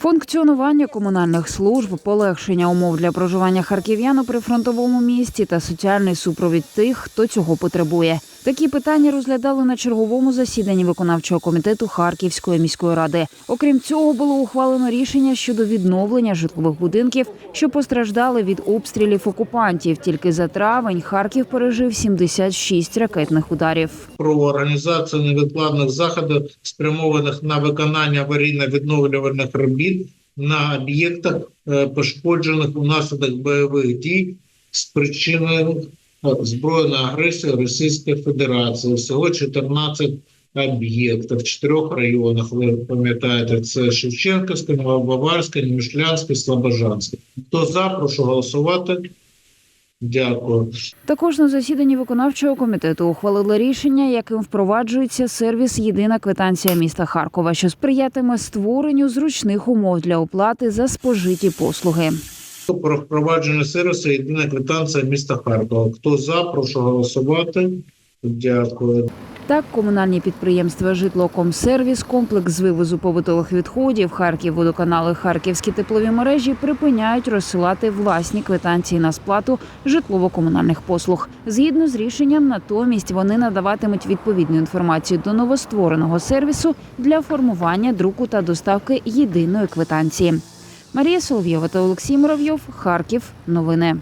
Функціонування комунальних служб, полегшення умов для проживання харків'ян у прифронтовому місті та соціальний супровід тих, хто цього потребує. Такі питання розглядали на черговому засіданні виконавчого комітету Харківської міської ради. Окрім цього, було ухвалено рішення щодо відновлення житлових будинків, що постраждали від обстрілів окупантів. Тільки за травень Харків пережив 76 ракетних ударів. про організацію невідкладних заходів, спрямованих на виконання аварійно-відновлювальних робіт на об'єктах, е, пошкоджених унаслідок бойових дій, спричинених збройною агресією Російської Федерації. Всього 14 об'єктів в чотирьох районах. Ви пам'ятаєте, це Шевченківське, Новобаварське, Немішлянське, Слобожанське. Хто за, прошу голосувати. Дякую. Також на засіданні виконавчого комітету ухвалили рішення, яким впроваджується сервіс Єдина квитанція міста Харкова, що сприятиме створенню зручних умов для оплати за спожиті послуги. Про впровадження сервісу єдина квитанція міста Харкова. Хто за, прошу голосувати. Дякую. Так, комунальні підприємства Житлокомсервіс, комплекс з вивозу побутових відходів, Харків, водоканали, Харківські теплові мережі припиняють розсилати власні квитанції на сплату житлово-комунальних послуг. Згідно з рішенням, натомість вони надаватимуть відповідну інформацію до новоствореного сервісу для формування друку та доставки єдиної квитанції. Марія Соловйова та Олексій Муравйов. Харків. Новини.